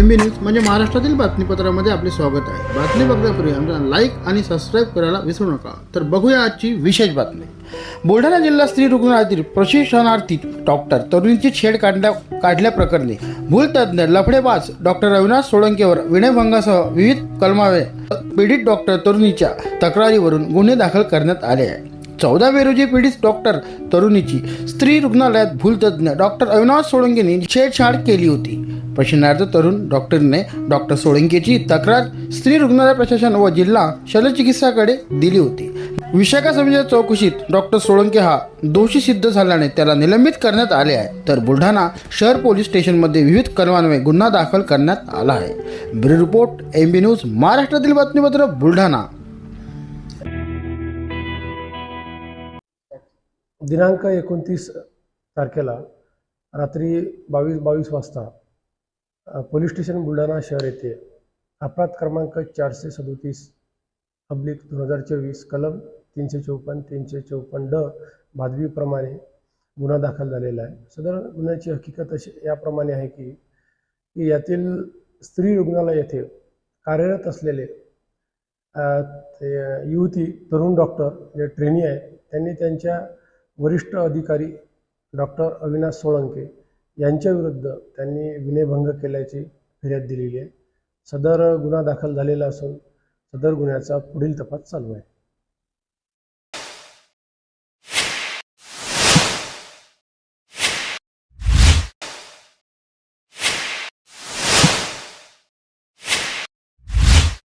M B news म्हणजे महाराष्ट्रातील बातमीपत्रामध्ये आपले स्वागत आहे. बातमी बघण्यापूर्वी आमच्या लाईक आणि सबस्क्राईब करायला विसरू नका. तर बघूया आजची विशेष बातमी. बुलढाणा जिल्हा स्त्री रुग्णालयातील प्रशिक्षणार्थी डॉक्टर तरुणीची छेड काढल्या काढल्याप्रकरणी भूलतज्ञ लफडेबाज डॉक्टर अविनाश सोळंकेवर विनयभंगासह विविध कलमावे पीडित डॉक्टर तरुणीच्या तक्रारीवरून गुन्हे दाखल करण्यात आले आहे चौदा मे रोजी पीडित डॉक्टर तरुणीची स्त्री रुग्णालयात भूलतज्ञ डॉक्टर अविनाश सोळंकेने छेडछाड केली होती. प्रश्नार्थ तरुण डॉक्टरने डॉक्टर सोळंकेची तक्रार स्त्री रुग्णालय प्रशासन व जिल्हा शल्यचिकित्साकडे दिली होती. विशाखा समितीच्या चौकशीत डॉक्टर सोळंके हा दोषी सिद्ध झाल्याने त्याला निलंबित करण्यात आले आहे. तर बुलढाणा शहर पोलीस स्टेशनमध्ये विविध कलमान्वये गुन्हा दाखल करण्यात आला आहे. Bureau report M B news महाराष्ट्रातील बातमीपत्र बुलढाणा. दिनांक एकोणतीस तारखेला रात्री बावीस बावीस वाजता पोलीस स्टेशन बुलढाणा शहर येथे अपराध क्रमांक चारशे सदोतीस अब्लिक दोन हजार चोवीस कलम तीनशे चौपन्न तीनशे चौपन्न ड माधवीप्रमाणे गुन्हा दाखल झालेला आहे. सदर गुन्ह्याची हकीकत अशी याप्रमाणे आहे की की यातील स्त्री रुग्णालय येथे कार्यरत असलेले ते युवती तरुण डॉक्टर जे ट्रेनी आहेत त्यांनी त्यांच्या वरिष्ठ अधिकारी डॉक्टर अविनाश सोळंके यांच्याविरुद्ध त्यांनी विनयभंग केल्याची फिर्याद दिलेली आहे. सदर गुन्हा दाखल झालेला असून सदर गुन्ह्याचा पुढील तपास चालू आहे.